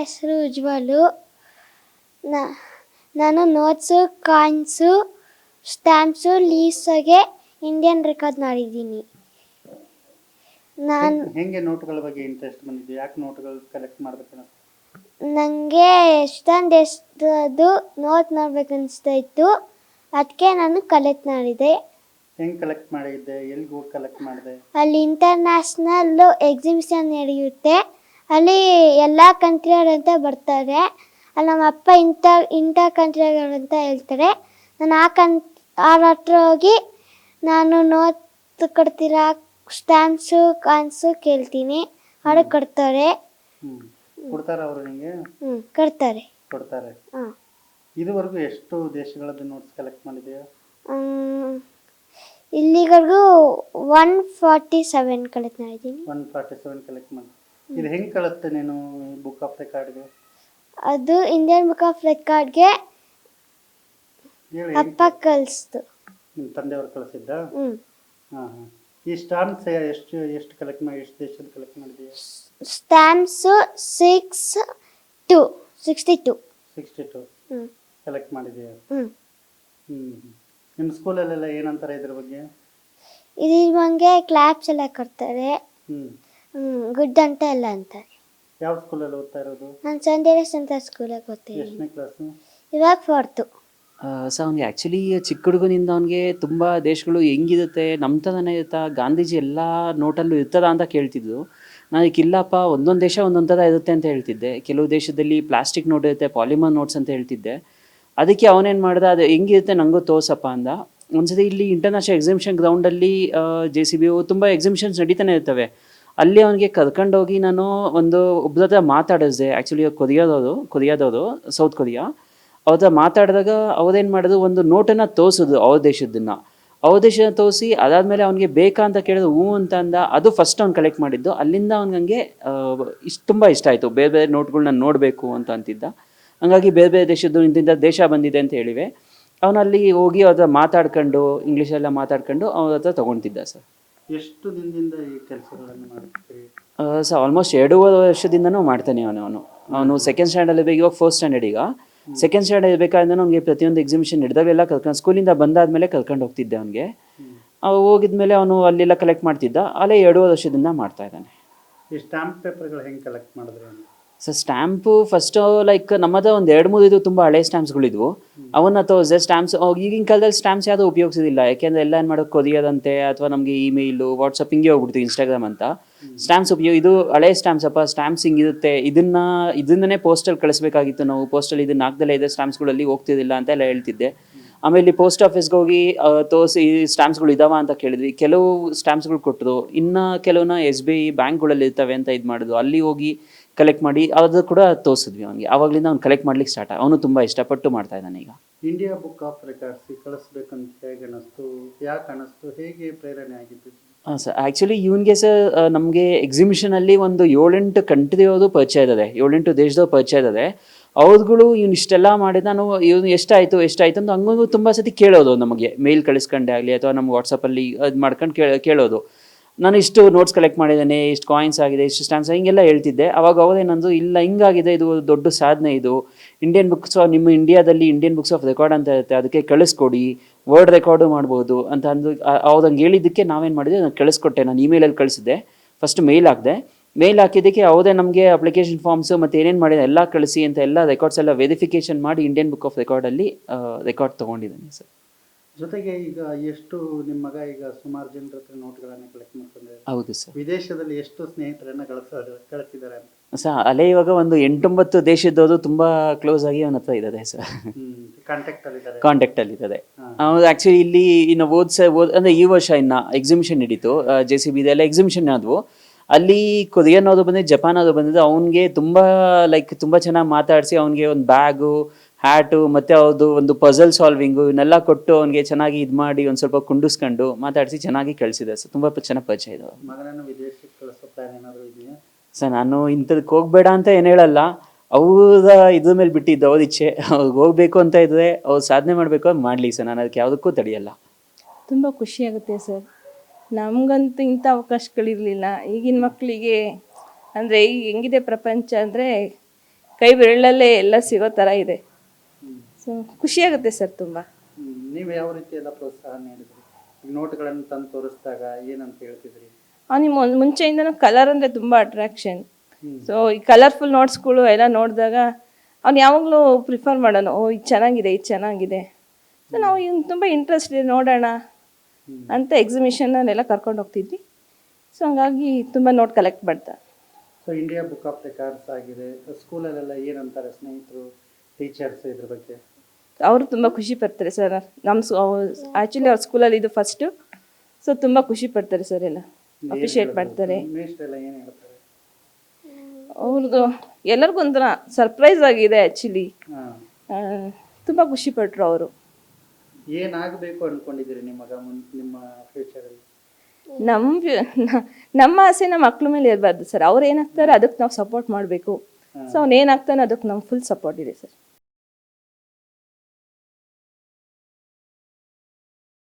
ಹೆಸರು ಉಜ್ವಲು. ನ- ನಾನು ನೋಟ್ಸು ಕಾಯಿನ್ಸು ಸ್ಟ್ಯಾಂಪ್ಸು ಲೀಸಗೆ ಇಂಡಿಯನ್ ರೆಕಾರ್ಡ್ ಮಾಡಿದ್ದೀನಿ. ನಾನು ಹೆಂಗೆ ನೋಟ್ಗಳ ಬಗ್ಗೆ ಇಂಟ್ರೆಸ್ಟ್ ಬಂದಿದ್ದು ಯಾಕೆ ನೋಟುಗಳು ಕಲೆಕ್ಟ್ ಮಾಡಬೇಕು ನನಗೆ ಎಷ್ಟೊಂದು ಎಷ್ಟದು ನೋಟ್ ನೋಡ್ಬೇಕು ಅನಿಸ್ತಾ ಇತ್ತು. ಅದಕ್ಕೆ ನಾನು ಕಲೆಕ್ಟ್ ಮಾಡಿದೆ. ಹೆಂಗೆ ಕಲೆಕ್ಟ್ ಮಾಡಿದ್ದೆ? ಎಲ್ಲಿಗೆ ಹೋಗಿ ಕಲೆಕ್ಟ್ ಮಾಡಿದೆ? ಅಲ್ಲಿ ಇಂಟರ್ನ್ಯಾಷನಲ್ ಎಕ್ಸಿಬಿಷನ್ ನಡೆಯುತ್ತೆ. ಅಲ್ಲಿ ಎಲ್ಲ ಕಂಟ್ರಿಯವರಂತ ಬರ್ತಾರೆ. ಅಲ್ಲಿ ನಮ್ಮ ಅಪ್ಪ ಇಂಥ ಇಂಥ ಅಂತ ಹೇಳ್ತಾರೆ. ನಾನು ಆ ಕನ್ ಅವ್ರ ಹತ್ರ ಹೋಗಿ ನಾನು ನೋಟ್ ಕೊಡ್ತೀರಾ ಸ್ಟ್ಯಾಂಪ್ಸು ಕಾನ್ಸು ಕೇಳ್ತೀನಿ. ಅವ್ರಿಗೆ ಕೊಡ್ತಾರೆ. ಹ್ಮ್. ಕೊಡ್ತಾರ ಅವರು ನಿಂಗೆ? ಹ್ಞೂ ಕೊಡ್ತಾರೆ. ಕೊಡ್ತಾರೆ. ಹಾಂ. ಇದುವರೆಗೂ ಎಷ್ಟು ದೇಶಗಳದ್ದು ನೋಟ್ಸ್ ಕಲೆಕ್ಟ್ ಮಾಡಿದೆಯಾ ಇಲ್ಲಿವರೆಗೂ ಒನ್ ಫಾರ್ಟಿ ಸೆವೆನ್ ಕಲೆಕ್ಟ್ ಮಾಡಿದ್ದೀನಿ. ಒನ್ ಫಾರ್ಟಿ ಸೆವೆನ್ ಕಲೆಕ್ಟ್ ಮಾಡಿ ಇದು ಹೆಂಗ್ ಕಳತ್ತೆ ನೀನು ಬುಕ್ ಆಫ್ ರೆಕಾರ್ಡ್ಗೆ ಅದು ಇಂಡಿಯನ್ ಬುಕ್ ಆಫ್ ರೆಕಾರ್ಡ್ಗೆ ಹೇಳಿ ಅಪ್ಪ ಕಳಿಸ್ತು. ನಿಮ್ಮ ತಂದೆಯವರು ಕಳಿಸಿದ್ದ? ಹ್ಞೂ ಹಾಂ ಹಾಂ. ಈ ಸ್ಟಾಂಪ್ಸ್ ಎಷ್ಟು ಎಷ್ಟು ಕಲೆಕ್ಟ್ ಮಾಡಿ ಎಷ್ಟು ದೇಶದ ಕಲೆಕ್ಟ್ ಮಾಡಿದ್ಯಾ? Stamps six two sixty two sixty two ಹ್ಞೂ ಕಲೆಕ್ಟ್ ಮಾಡಿದೆಯಾ ಹ್ಞೂ ಹ್ಞೂ ನಿಮ್ಮ ಸ್ಕೂಲಲ್ಲೆಲ್ಲ ಏನಂತಾರೆ ಇದ್ರ ಬಗ್ಗೆ? ಇದ್ರ ಬಗ್ಗೆ ಕ್ಲಾಪ್ಸ್ ಎಲ್ಲ ಕೊಡ್ತಾರೆ. ಹ್ಞೂ ಹ್ಞೂ ಗುಡ್ ಅಂತ ಎಲ್ಲ ಅಂತಾರೆ ಯಾವ ಸ್ಕೂಲಲ್ಲಿ ಓದ್ತಾ ಇರೋದು? ನಾನು ಸಂದೇಶ ಅಂತ ಸ್ಕೂಲಿಗೆ ಓದ್ತೀನಿ ಎಷ್ಟನೇ ಕ್ಲಾಸು ಇವಾಗ ಫೋರ್ತು ಸೊ ಅವ್ನಿಗೆ ಆ್ಯಕ್ಚುಲಿ ಚಿಕ್ಕ ಹುಡುಗನಿಂದ ಅವನಿಗೆ ತುಂಬ ದೇಶಗಳು ಹೆಂಗಿರುತ್ತೆ ನಮ್ಮತನನೇ ಇರುತ್ತಾ ಗಾಂಧೀಜಿ ಎಲ್ಲ ನೋಟಲ್ಲೂ ಇರ್ತದ ಅಂತ ಕೇಳ್ತಿದ್ದು ನಾನು ಅದಕ್ಕೆ ಇಲ್ಲಪ್ಪ ಒಂದೊಂದು ದೇಶ ಒಂದೊಂದು ಥರ ಇರುತ್ತೆ ಅಂತ ಹೇಳ್ತಿದ್ದೆ. ಕೆಲವು ದೇಶದಲ್ಲಿ ಪ್ಲಾಸ್ಟಿಕ್ ನೋಟ್ ಇರುತ್ತೆ ಪಾಲಿಮರ್ ನೋಟ್ಸ್ ಅಂತ ಹೇಳ್ತಿದ್ದೆ. ಅದಕ್ಕೆ ಅವನೇನು ಮಾಡ್ದೆ ಅದು ಹೆಂಗಿರುತ್ತೆ ನನಗೂ ತೋರ್ಸಪ್ಪ ಅಂದ. ಒಂದ್ಸತಿ ಇಲ್ಲಿ ಇಂಟರ್ನ್ಯಾಷನಲ್ ಎಕ್ಸಿಬಿಷನ್ ಗ್ರೌಂಡಲ್ಲಿ ಜೆ ಸಿ ಬಿ ತುಂಬ ಎಕ್ಸಿಬಿಷನ್ಸ್ ನಡೀತಾನೆ ಇರ್ತವೆ. ಅಲ್ಲಿ ಅವನಿಗೆ ಕರ್ಕೊಂಡೋಗಿ ನಾನು ಒಂದು ಒಬ್ಬರ ಹತ್ರ ಮಾತಾಡಿಸ್ದೆ ಆ್ಯಕ್ಚುಲಿ ಕೊರಿಯಾದವರು ಕೊರಿಯಾದವರು ಸೌತ್ ಕೊರಿಯಾ ಅವ್ರ ಮಾತಾಡಿದಾಗ ಅವ್ರೇನು ಮಾಡಿದ್ರು, ಒಂದು ನೋಟನ್ನು ತೋರಿಸಿದ್ರು ಅವ್ರ ದೇಶದ್ದನ್ನು. ಅವ್ರ ದೇಶನ ತೋರಿಸಿ, ಅದಾದಮೇಲೆ ಅವನಿಗೆ ಬೇಕಾ ಅಂತ ಕೇಳಿದ್ರು, ಹ್ಞೂ ಅಂತ ಅಂದ, ಅದು ಫಸ್ಟ್ ಅವ್ನು ಕಲೆಕ್ಟ್ ಮಾಡಿದ್ದು. ಅಲ್ಲಿಂದ ಅವ್ನಿಗೆ ಇಷ್ಟು ತುಂಬ ಇಷ್ಟ ಆಯಿತು. ಬೇರೆ ಬೇರೆ ನೋಟ್ಗಳನ್ನ ನೋಡಬೇಕು ಅಂತ ಅಂತಿದ್ದ. ಹಂಗಾಗಿ ಬೇರೆ ಬೇರೆ ದೇಶದ್ದು ಇಂತಿಂದ ದೇಶ ಬಂದಿದೆ ಅಂತ ಹೇಳಿವೆ. ಅವನಲ್ಲಿ ಹೋಗಿ ಅವ್ರ ಹತ್ರ ಮಾತಾಡ್ಕೊಂಡು ಇಂಗ್ಲೀಷೆಲ್ಲ ಮಾತಾಡ್ಕೊಂಡು ಅವ್ರ ಹತ್ರ ತೊಗೊಳ್ತಿದ್ದ ಸರ್. ಎಷ್ಟು ದಿನದಿಂದ ಈ ಕೆಲಸಗಳನ್ನು ಮಾಡ್ತೀರಿ ಸೊ ಆಲ್ಮೋಸ್ಟ್ ಎರಡೂವರೆ ವರ್ಷದಿಂದನೂ ಮಾಡ್ತಾನೆ ಅವನು ಅವನು. ಅವನು ಸೆಕೆಂಡ್ ಸ್ಟ್ಯಾಂಡರ್ಡ್ ಇವಾಗ ಇವಾಗ ಫಸ್ಟ್ ಸ್ಟ್ಯಾಂಡರ್ಡ್ ಈಗ. ಸೆಕೆಂಡ್ ಸ್ಟ್ಯಾಂಡರ್ಡ್ ಇರಬೇಕಾದ್ರೆ ನನಗೆ ಪ್ರತಿಯೊಂದು ಎಕ್ಸಿಬಿಷನ್ ಹಿಡಿದಾಗೆಲ್ಲ ಕರ್ಕೊಂಡು ಸ್ಕೂಲಿಂದ ಬಂದಾದ್ಮೇಲೆ ಕರ್ಕೊಂಡು ಹೋಗ್ತಿದ್ದೆ ಅವನಿಗೆ. ಹೋಗಿದ್ಮೇಲೆ ಅವನು ಅಲ್ಲೆಲ್ಲ ಕಲೆಕ್ಟ್ ಮಾಡ್ತಿದ್ದ ಅಲ್ಲೇ ಎರಡೂವರೆ ವರ್ಷದಿಂದ ಮಾಡ್ತಾ ಇದ್ದಾನೆ. ಈ ಸ್ಟಾಂಪ್ ಪೇಪರ್ಗಳು ಹೆಂಗೆ ಕಲೆಕ್ಟ್ ಮಾಡಿದ್ರು ಸೊ ಸ್ಟ್ಯಾಂಪು ಫಸ್ಟು ಲೈಕ್ ನಮ್ಮದ ಒಂದು ಎರಡು, ಮೂರು ಇದು ತುಂಬ ಹಳೆ ಸ್ಟ್ಯಾಂಪ್ಸ್ಗಳಿದ್ವು ಅವನ್ನ ತೋರಿಸಿದೆ ಸ್ಟ್ಯಾಂಪ್ಸ್ ಈಗಿನ ಕಾಲದಲ್ಲಿ ಸ್ಟ್ಯಾಂಪ್ಸ್ ಯಾವುದೂ ಉಪಯೋಗಿಸೋದಿಲ್ಲ. ಯಾಕೆಂದರೆ ಎಲ್ಲ ಏನು ಮಾಡೋದು ಕೊರಿಯೋದಂತೆ ಅಥವಾ ನಮಗೆ ಇಮೇಲು ವಾಟ್ಸಪ್ ಹಿಂಗೆ ಹೋಗ್ಬಿಡ್ತೀವಿ ಇನ್ಸ್ಟಾಗ್ರಾಮ್ ಅಂತ. ಸ್ಟ್ಯಾಂಪ್ಸ್ ಉಪಯೋಗ ಇದು ಹಳೆ ಸ್ಟ್ಯಾಂಪ್ಸ್ ಅಪ್ಪ ಸ್ಟ್ಯಾಂಪ್ಸ್ ಹಿಂಗಿರುತ್ತೆ ಇದನ್ನ, ಇದನ್ನೇ ಪೋಸ್ಟಲ್ ಕಳಿಸ್ಬೇಕಾಗಿತ್ತು ನಾವು. ಪೋಸ್ಟಲ್ ಇದನ್ನ ಹಾಕ್ದಲ್ಲೇ ಇದೆ ಸ್ಟ್ಯಾಂಪ್ಸ್ಗಳಲ್ಲಿ ಹೋಗ್ತಿದ್ದಿಲ್ಲ ಅಂತ ಎಲ್ಲ ಹೇಳ್ತಿದ್ದೆ. ಆಮೇಲೆ ಪೋಸ್ಟ್ ಆಫೀಸ್ಗೆ ಹೋಗಿ ತೋರಿಸಿ ಸ್ಟ್ಯಾಂಪ್ಸ್ಗಳು ಇದಾವ ಅಂತ ಕೇಳಿದ್ವಿ. ಕೆಲವು ಸ್ಟ್ಯಾಂಪ್ಸ್ಗಳು ಕೊಟ್ಟರು ಇನ್ನು ಕೆಲವನ್ನ ಎಸ್ ಬಿ ಐ ಬ್ಯಾಂಕ್ಗಳಲ್ಲಿ ಇರ್ತವೆ ಅಂತ ಇದು ಮಾಡಿದ್ರು ಅಲ್ಲಿ ಹೋಗಿ ಕಲೆಕ್ಟ್ ಮಾಡಿ ಅದು ಕೂಡ ತೋರಿಸಿದ್ವಿ ಅವನಿಗೆ. ಆವಾಗಲಿಂದ ಅವ್ನು ಕಲೆಕ್ಟ್ ಮಾಡ್ಲಿಕ್ಕೆ ಸ್ಟಾರ್ಟ್ ಅವನು ತುಂಬ ಇಷ್ಟಪಟ್ಟು ಮಾಡ್ತಾ ಇದ್ದಾನೆ ಈಗ. ಇಂಡಿಯಾ ಬುಕ್ ಆಫ್ ರೆಕಾರ್ಡ್ಸ್ ಕಳಿಸ್ಬೇಕಂತ ಹೇಗೆ ಅನಿಸ್ತು ಯಾಕೆ ಅನಿಸ್ತು ಹೇಗೆ ಪ್ರೇರಣೆ ಆಗಿದ್ದು ಹಾಂ ಸರ್ ಆ್ಯಕ್ಚುಲಿ ಇವನಿಗೆ ಸರ್ ನಮಗೆ ಎಕ್ಸಿಬಿಷನಲ್ಲಿ ಒಂದು ಏಳೆಂಟು ಕಂಟ್ರಿಯವರು ಪರಿಚಯ ಇದ್ದಾರೆ ಏಳೆಂಟು ದೇಶದವ್ರು ಪರಿಚಯ ಇದ್ದಾರೆ ಅವ್ರುಗಳು ಇವ್ನು ಇಷ್ಟೆಲ್ಲ ಮಾಡಿದ ನಾನು ಇವನು ಎಷ್ಟಾಯಿತು ಎಷ್ಟಾಯಿತು ಅಂತ ಹಂಗೂ ತುಂಬ ಸತಿ ಕೇಳೋದು ನಮಗೆ. ಮೇಲ್ ಕಳಿಸ್ಕೊಂಡೆ ಆಗಲಿ ಅಥವಾ ನಮ್ಗೆ ವಾಟ್ಸಪ್ಪಲ್ಲಿ ಅದು ಮಾಡ್ಕೊಂಡು ಕೇಳ ಕೇಳೋದು. ನಾನು ಇಷ್ಟು ನೋಟ್ಸ್ ಕಲೆಕ್ಟ್ ಮಾಡಿದ್ದೇನೆ, ಇಷ್ಟು ಕಾಯಿನ್ಸ್ ಆಗಿದೆ, ಇಷ್ಟು ಸ್ಟ್ಯಾಂಪ್ಸ್ ಹಿಂಗೆಲ್ಲ ಹೇಳ್ತಿದ್ದೆ. ಅವಾಗ ಅವ್ರೇನಂದು ಇಲ್ಲ, ಹಿಂಗಾಗಿದೆ, ಇದು ದೊಡ್ಡ ಸಾಧನೆ ಇದು. ಇಂಡಿಯನ್ ಬುಕ್ಸ್ ನಿಮ್ಮ ಇಂಡಿಯಾದಲ್ಲಿ ಇಂಡಿಯನ್ ಬುಕ್ಸ್ ಆಫ್ ರೆಕಾರ್ಡ್ ಅಂತ ಇರುತ್ತೆ, ಅದಕ್ಕೆ ಕಳಿಸ್ಕೊಡಿ ವರ್ಡ್ ರೆಕಾರ್ಡು ಮಾಡ್ಬೋದು ಅಂತ ಅಂದು ಅವ್ರಂಗೆ ಹೇಳಿದ್ದಕ್ಕೆ ನಾವೇನು ಮಾಡಿದ್ವಿ ನಾನು ಕಳಿಸ್ಕೊಟ್ಟೆ. ನಾನು ಇಮೇಲಲ್ಲಿ ಕಳಿಸಿದ್ದೆ ಫಸ್ಟ್ ಮೇಲ್ ಹಾಕಿದೆ. ಮೇಲ್ ಹಾಕಿದ್ದಕ್ಕೆ ಯಾವುದೇ ನಮಗೆ ಅಪ್ಲಿಕೇಶನ್ ಫಾರ್ಮ್ಸು ಮತ್ತು ಏನೇನು ಮಾಡಿದೆ, ಎಲ್ಲ ಕಳಿಸಿ ಅಂತ ಎಲ್ಲ ರೆಕಾರ್ಡ್ಸ್ ಎಲ್ಲ ವೆರಿಫಿಕೇಶನ್ ಮಾಡಿ ಇಂಡಿಯನ್ ಬುಕ್ ಆಫ್ ರೆಕಾರ್ಡಲ್ಲಿ ರೆಕಾರ್ಡ್ ತೊಗೊಂಡಿದ್ದಾನೆ ಸರ್ ಜೊತೆಗೆ ಈಗ ಎಷ್ಟು ನಿಮ್ಮ ಮಗ ಈಗ ಸುಮಾರು ಜನರ ಹತ್ರ ನೋಟ್ಗಳನ್ನ ಕಲೆಕ್ಟ್ ಮಾಡ್ಕೊಂಡಿದ್ದಾರೆ ಹೌದು ಸರ್. ವಿದೇಶದಲ್ಲಿ ಎಷ್ಟು ಸ್ನೇಹಿತರನ್ನ ಕಳಿಸ ಕಳಿಸಿದ್ದಾರೆ ಅಂತ? ಸರ್ ಅಲೆ ಇವಾಗ ಒಂದು ಎಂಟೊಂಬತ್ತು ದೇಶದವರು ತುಂಬಾ ಕ್ಲೋಸ್ ಆಗಿ ಅವನ ಹತ್ರ ಇದ್ದಾರೆ ಸರ್. ಕಾಂಟ್ಯಾಕ್ಟ್ ಅಲ್ಲಿದ್ದಾರೆ ಕಾಂಟ್ಯಾಕ್ಟ್ ಇದ್ದಾರೆ. ಹಾ. ಅವ್ರು ಆ್ಯಕ್ಚುಲಿ ಇಲ್ಲಿ ಇನ್ನು ಓದ್ಸ ಓದ್ ಅಂದ್ರೆ ಈ ವರ್ಷ ಇನ್ನ ಎಕ್ಸಿಬಿಷನ್ ನಡೀತು. ಜೆ ಸಿ ಬಿ ಇದೆಲ್ಲ ಎಕ್ಸಿಬಿಷನ್ ಆದವು. ಅಲ್ಲಿ ಕೊರಿಯನ್ ಅವರು ಬಂದಿದ್ದು ಜಪಾನ್ ಅವರು ಬಂದಿದ್ದು ಅವನಿಗೆ ತುಂಬ ಲೈಕ್ ತುಂಬ ಚೆನ್ನಾಗಿ ಮಾತಾಡಿಸಿ ಅವನಿಗೆ ಒಂದು ಬ್ಯಾಗು ಹ್ಯಾಟು ಮತ್ತು ಅವ್ರದ್ದು ಒಂದು ಪಝಲ್ ಸಾಲ್ವಿಂಗು ಇವನ್ನೆಲ್ಲ ಕೊಟ್ಟು ಅವನಿಗೆ ಚೆನ್ನಾಗಿ ಇದು ಮಾಡಿ ಒಂದು ಸ್ವಲ್ಪ ಕುಂಡಿಸ್ಕೊಂಡು ಮಾತಾಡಿಸಿ ಚೆನ್ನಾಗಿ ಕಳಿಸಿದೆ. ಸರ್ ತುಂಬ ಚೆನ್ನಾಗಿ ಪರಿಚಯ ಇದು ಮಗನನ್ನು ವಿದೇಶಕ್ಕೆ ಕಳಿಸೋ ಪ್ಲಾನ್ ಏನಾದರೂ ಇದೆಯಾ? ಸರ್ ನಾನು ಇಂಥದಕ್ಕೆ ಹೋಗ್ಬೇಡ ಅಂತ ಏನು ಹೇಳಲ್ಲ. ಅವ್ರ ಇದ್ರ ಮೇಲೆ ಬಿಟ್ಟಿದ್ದು ಅವ್ರ ಇಚ್ಛೆ. ಅವ್ರಿಗೆ ಹೋಗ್ಬೇಕು ಅಂತ ಇದ್ರೆ ಅವ್ರು ಸಾಧನೆ ಮಾಡಬೇಕು ಅಂತ ಮಾಡಲಿ ಸರ್ ನಾನು ಅದಕ್ಕೆ ಯಾವುದಕ್ಕೂ ತಡೆಯಲ್ಲ. ತುಂಬ ಖುಷಿಯಾಗುತ್ತೆ ಸರ್ ನಮಗಂತೂ ಇಂಥ ಅವಕಾಶಗಳಿರಲಿಲ್ಲ. ಈಗಿನ ಮಕ್ಕಳಿಗೆ ಅಂದರೆ ಈಗ ಹೆಂಗಿದೆ ಪ್ರಪಂಚ ಅಂದರೆ ಕೈ ಬೆರಳಲ್ಲೇ ಎಲ್ಲ ಸಿಗೋ ಥರ ಇದೆ. ಖುಷಿಯಾಗುತ್ತೆ ಸರ್ ತುಂಬ. ನೀವು ಯಾವ ರೀತಿ ಎಲ್ಲ ಪ್ರೋತ್ಸಾಹ ನೀಡಿದ್ರಿ? ಈಗ ನೋಟ್ಗಳನ್ನು ತಂದು ತೋರಿಸಿದಾಗ ಏನಂತ ಹೇಳ್ತಿದ್ರಿ? ಅವ್ನಿಗೆ ಮುಂಚೆಯಿಂದನೂ ಕಲರ್ ಅಂದರೆ ತುಂಬ ಅಟ್ರಾಕ್ಷನ್. ಸೊ ಈ ಕಲರ್ಫುಲ್ ನೋಟ್ಸ್ಗಳು ಎಲ್ಲ ನೋಡಿದಾಗ ಅವ್ನು ಯಾವಾಗಲೂ ಪ್ರಿಫರ್ ಮಾಡೋಣ. ಓ ಇದು ಚೆನ್ನಾಗಿದೆ ಇದು ಚೆನ್ನಾಗಿದೆ. ಸೊ ನಾವು ಇವ್ನು ತುಂಬ ಇಂಟ್ರೆಸ್ಟ್ ಇದೆ ನೋಡೋಣ. ಅಂತ ಎಕ್ಸಿಬಿಷನ್ನೆಲ್ಲ ಕರ್ಕೊಂಡು ಹೋಗ್ತಿದ್ವಿ. ಸೊ ಹಂಗಾಗಿ ತುಂಬ ನೋಟ್ ಕಲೆಕ್ಟ್ ಮಾಡ್ತಾ. So India book of records ಆಗಿದೆ. ಸ್ಕೂಲಲ್ಲೆಲ್ಲ ಏನಂತಾರೆ ಸ್ನೇಹಿತರು ಟೀಚರ್ಸ್ ಇದ್ರ ಬಗ್ಗೆ? ಅವರು ತುಂಬ ಖುಷಿ ಪಡ್ತಾರೆ ಸರ್. ನಮ್ಮ ಆ್ಯಕ್ಚುಲಿ ಅವ್ರ ಸ್ಕೂಲಲ್ಲಿ ಇದು ಫಸ್ಟು ಸೊ ತುಂಬ ಖುಷಿ ಪಡ್ತಾರೆ ಸರ್ ಎಲ್ಲ. ಅಪ್ರಿಷಿಯೇಟ್ ಮಾಡ್ತಾರೆ. ಅವ್ರದ್ದು ಎಲ್ಲರಿಗೂ ಒಂಥರ ಸರ್ಪ್ರೈಸ್ ಆಗಿದೆ ಆ್ಯಕ್ಚುಲಿ ತುಂಬ ಖುಷಿ ಪಟ್ಟರು ಅವರು. ಏನಾಗಬೇಕು ಅಂದ್ಕೊಂಡಿದ್ದೀರಿ ನಿಮ್ಮ ಫ್ಯೂಚರಲ್ಲಿ ನಮ್ಮ ನಮ್ಮ ಆಸೆ ನಮ್ಮ ಮಕ್ಳ ಮೇಲೆ ಇರಬಾರ್ದು ಸರ್. ಅವ್ರು ಏನಾಗ್ತಾರೆ ಅದಕ್ಕೆ ನಾವು ಸಪೋರ್ಟ್ ಮಾಡಬೇಕು. ಸೊ ಅವ್ನು ಏನಾಗ್ತಾನೆ ಅದಕ್ಕೆ ನಮ್ಗೆ ಫುಲ್ ಸಪೋರ್ಟ್ ಇದೆ ಸರ್.